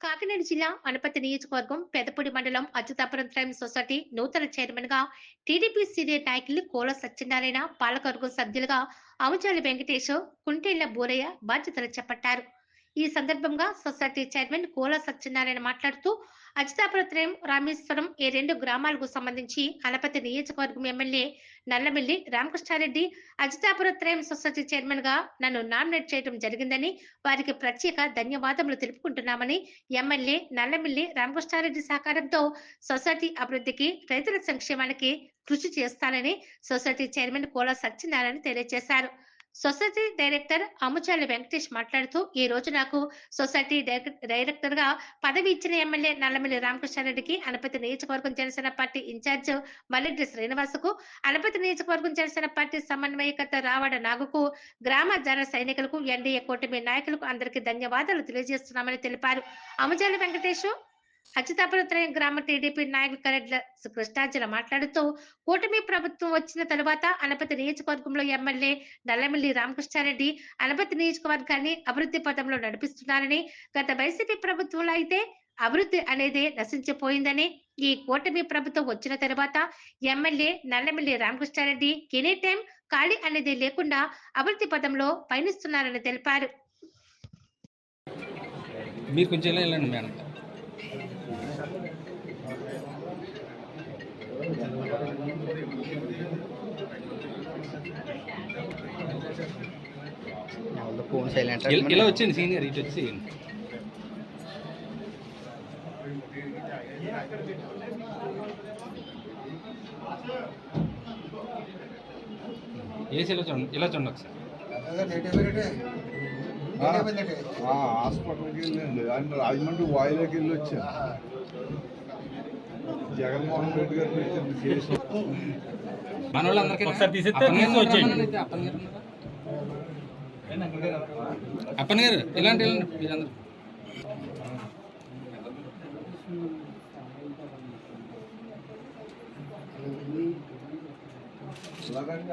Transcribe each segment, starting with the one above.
కాకినాడ జిల్లా అనపతి నియోజకవర్గం పెదపూడి మండలం అచ్యుతాపురం త్రైమ్ సొసైటీ నూతన చైర్మన్గా టీడీపీ సీనియర్ నాయకులు కోల సత్యనారాయణ పాలకవర్గం సభ్యులుగా అవచాలి వెంకటేశ్వర్ కుంటేళ్ళ బూరయ్య బాధ్యతలు చేపట్టారు. ఈ సందర్భంగా సొసైటీ చైర్మన్ కోల సత్యనారాయణ మాట్లాడుతూ అజితాపురత్రయం రామేశ్వరం ఈ రెండు గ్రామాలకు సంబంధించి అనపతి నియోజకవర్గం ఎమ్మెల్యే నల్లమిల్లి రామకృష్ణారెడ్డి అజితాపురత్రయం సొసైటీ చైర్మన్గా నన్ను నామినేట్ చేయడం జరిగిందని వారికి ప్రత్యేక ధన్యవాదములు తెలుపుకుంటున్నామని ఎమ్మెల్యే నల్లమిల్లి రామకృష్ణారెడ్డి సహకారంతో సొసైటీ అభివృద్ధికి రైతుల సంక్షేమానికి కృషి చేస్తానని సొసైటీ చైర్మన్ కోల సత్యనారాయణ తెలియజేశారు. సొసైటీ డైరెక్టర్ అముచాలి వెంకటేష్ మాట్లాడుతూ ఈ రోజు నాకు సొసైటీ డైరెక్టర్గా పదవి ఇచ్చిన ఎమ్మెల్యే నల్లమిల్లి రామకృష్ణారెడ్డికి అనపతి నియోజకవర్గం జనసేన పార్టీ ఇన్ఛార్జ్ మల్లెడ్డి శ్రీనివాసుకు అనపతి నియోజకవర్గం జనసేన పార్టీ సమన్వయకర్త రావడ నాగుకు గ్రామ జన సైనికులకు ఎన్డీఏ కూటమి నాయకులకు అందరికీ ధన్యవాదాలు తెలియజేస్తున్నామని తెలిపారు. అముచాలి వెంకటేష్ అచ్యుతాపురత్రయం గ్రామ టీడీపీ నాయకుడు కరెడ్ల కృష్ణార్జున మాట్లాడుతూ కూటమి ప్రభుత్వం వచ్చిన తరువాత అనపతి నియోజకవర్గంలో ఎమ్మెల్యే నల్లమిల్లి రామకృష్ణారెడ్డి అనపతి నియోజకవర్గాన్ని అభివృద్ధి పథంలో నడిపిస్తున్నారని గత వైసీపీ ప్రభుత్వంలో అయితే అభివృద్ధి అనేది నశించిపోయిందని ఈ కూటమి ప్రభుత్వం వచ్చిన తర్వాత MLA Nallamilli Ramakrishna Reddy any time ఖాళీ అనేది లేకుండా అభివృద్ధి పథంలో పయనిస్తున్నారని తెలిపారు. మీరు కొంచెం మేడం. వెళ్ళండి మేడం ఫోన్ సైలెంట్ ఇలా- ఇలా వచ్చింది సీనియర్ ఇటు వచ్చి ఏసీ ఇలా చూడండి ఇలా చూడండి ఒకసారి హాస్పిటల్కి వెళ్ళండి ఆయన రాజమండ్రి వాయిదాకి వెళ్ళి వచ్చాను జగన్మోహన్ రెడ్డి గారు పెట్టింది కేసు మన వాళ్ళందరికీ ఒకసారి తీసేస్తే తీసుకొచ్చేయండి. అప్పన్ గారు ఇలాంటి మీరందరూ అలాగండి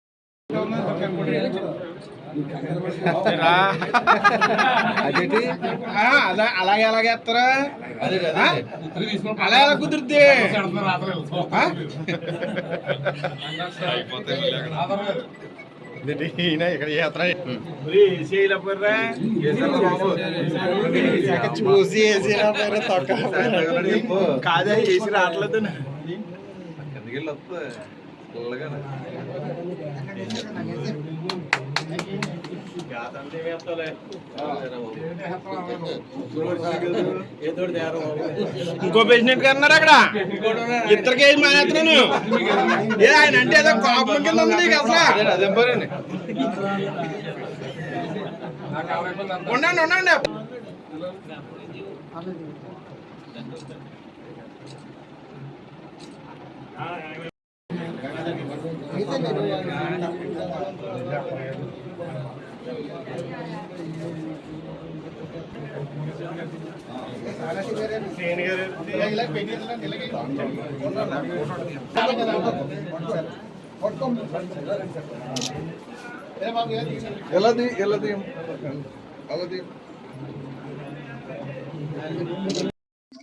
అదేంటి? అలాగే అలాగే ఎత్తరా అలా ఎలా కుదురుద్ది? ఈయన ఇక్కడ? చూసి తొక్క కాదా ఏసీ రావట్లేదు వస్తుంది పుల్లగా ఇంకో పేషెంట్ గారు ఉన్నారు అక్కడ. ఇద్దరికి ఏం మానేస్తున్నాను? ఏ ఆయన అంటే ఏదో కోపం కింద ఉంది నీకు అసలు. అదే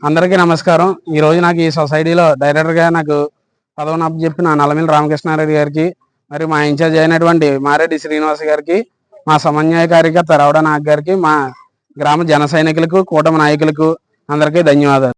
అందరికీ నమస్కారం. ఈ రోజు నాకు ఈ సొసైటీలో డైరెక్టర్గా నాకు పదవిని చెప్పిన నల్లమిల్లి రామకృష్ణారెడ్డి గారికి మరి మా ఇన్ఛార్జ్ అయినటువంటి మారెడ్డి శ్రీనివాస్ గారికి మా సమన్వయ కార్యకర్త రవడ నాగ్ గారికి మా గ్రామ జన సైనికులకు కూటమి నాయకులకు అందరికీ ధన్యవాదాలు.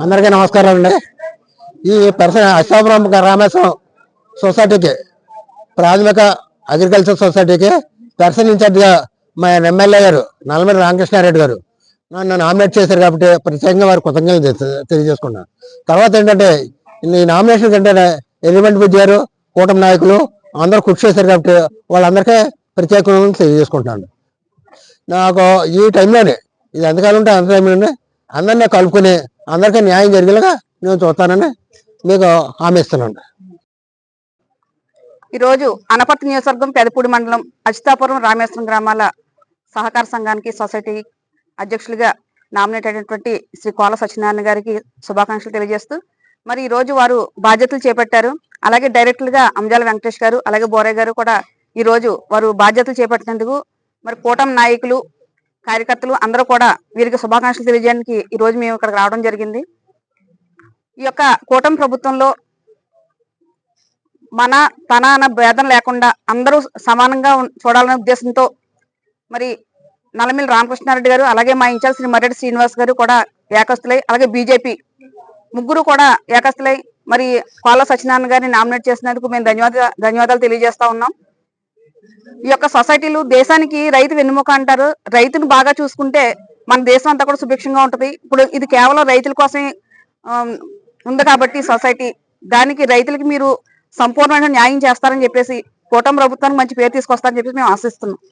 అందరికీ నమస్కారం అండి. ఈ పర్సన్ అష్టాపురం రామేశ్వరం సొసైటీకి ప్రాథమిక అగ్రికల్చర్ సొసైటీకి పర్సన్ ఇన్ఛార్జ్గా మా ఎమ్మెల్యే గారు నల్లమల్లి రామకృష్ణారెడ్డి గారు నన్ను నామినేట్ చేశారు కాబట్టి ప్రత్యేకంగా వారు కృతజ్ఞతలు తెలియజేసుకున్నాను తర్వాత ఏంటంటే ఈ నామినేషన్ ఏంటంటే ఎలిమెంట్ విద్య గారు కూటమి నాయకులు అందరూ కృషి చేశారు కాబట్టి వాళ్ళందరికీ ప్రత్యేకమైన తెలియజేసుకుంటున్నాను. నాకు ఈ టైంలోనే ఇది ఎంతకాలం ఉంటే అంత టైంలోనే అందరినీ కలుపుకొని అందరికీ న్యాయం జరిగేలాగా నేను చూస్తానని మీకు హామీ ఇస్తున్నాను. ఈరోజు అనపర్తి నియోజకవర్గం పెదపూడి మండలం అచితాపురం రామేశ్వరం గ్రామాల సహకార సంఘానికి సొసైటీ అధ్యక్షులుగా నామినేట్ అయినటువంటి శ్రీ కోల సత్యనారాయణ గారికి శుభాకాంక్షలు తెలియజేస్తూ మరి ఈ రోజు వారు బాధ్యతలు చేపట్టారు. అలాగే డైరెక్టర్గా అంజాల వెంకటేష్ గారు అలాగే బోరే గారు కూడా ఈ రోజు వారు బాధ్యతలు చేపట్టినందుకు మరి కూటమి నాయకులు కార్యకర్తలు అందరూ కూడా వీరికి శుభాకాంక్షలు తెలియజేయడానికి ఈ రోజు మేము ఇక్కడికి రావడం జరిగింది. ఈ యొక్క కూటమి ప్రభుత్వంలో మన తన అన్న భేదం లేకుండా అందరూ సమానంగా చూడాలనే ఉద్దేశంతో మరి నల్లమిల్లి రామకృష్ణారెడ్డి గారు అలాగే మా ఇన్ఛార్జ్ శ్రీ మర్రెడ్డి శ్రీనివాస్ గారు కూడా ఏకస్తులై అలాగే బీజేపీ ముగ్గురు కూడా ఏకస్తులై మరి కోళ్ళ సత్యనారాయణ గారిని నామినేట్ చేసినందుకు మేము ధన్యవాద ధన్యవాదాలు తెలియజేస్తా ఉన్నాం. ఈ యొక్క సొసైటీలు దేశానికి రైతు వెన్నుముక అంటారు. రైతును బాగా చూసుకుంటే మన దేశం అంతా కూడా సుభిక్షంగా ఉంటుంది. ఇప్పుడు ఇది కేవలం రైతుల కోసం ఉంది కాబట్టి సొసైటీ. దానికి రైతులకి మీరు సంపూర్ణమైన న్యాయం చేస్తారని చెప్పేసి కూటమి ప్రభుత్వానికి మంచి పేరు తీసుకొస్తారని చెప్పేసి మేము ఆశిస్తున్నాం.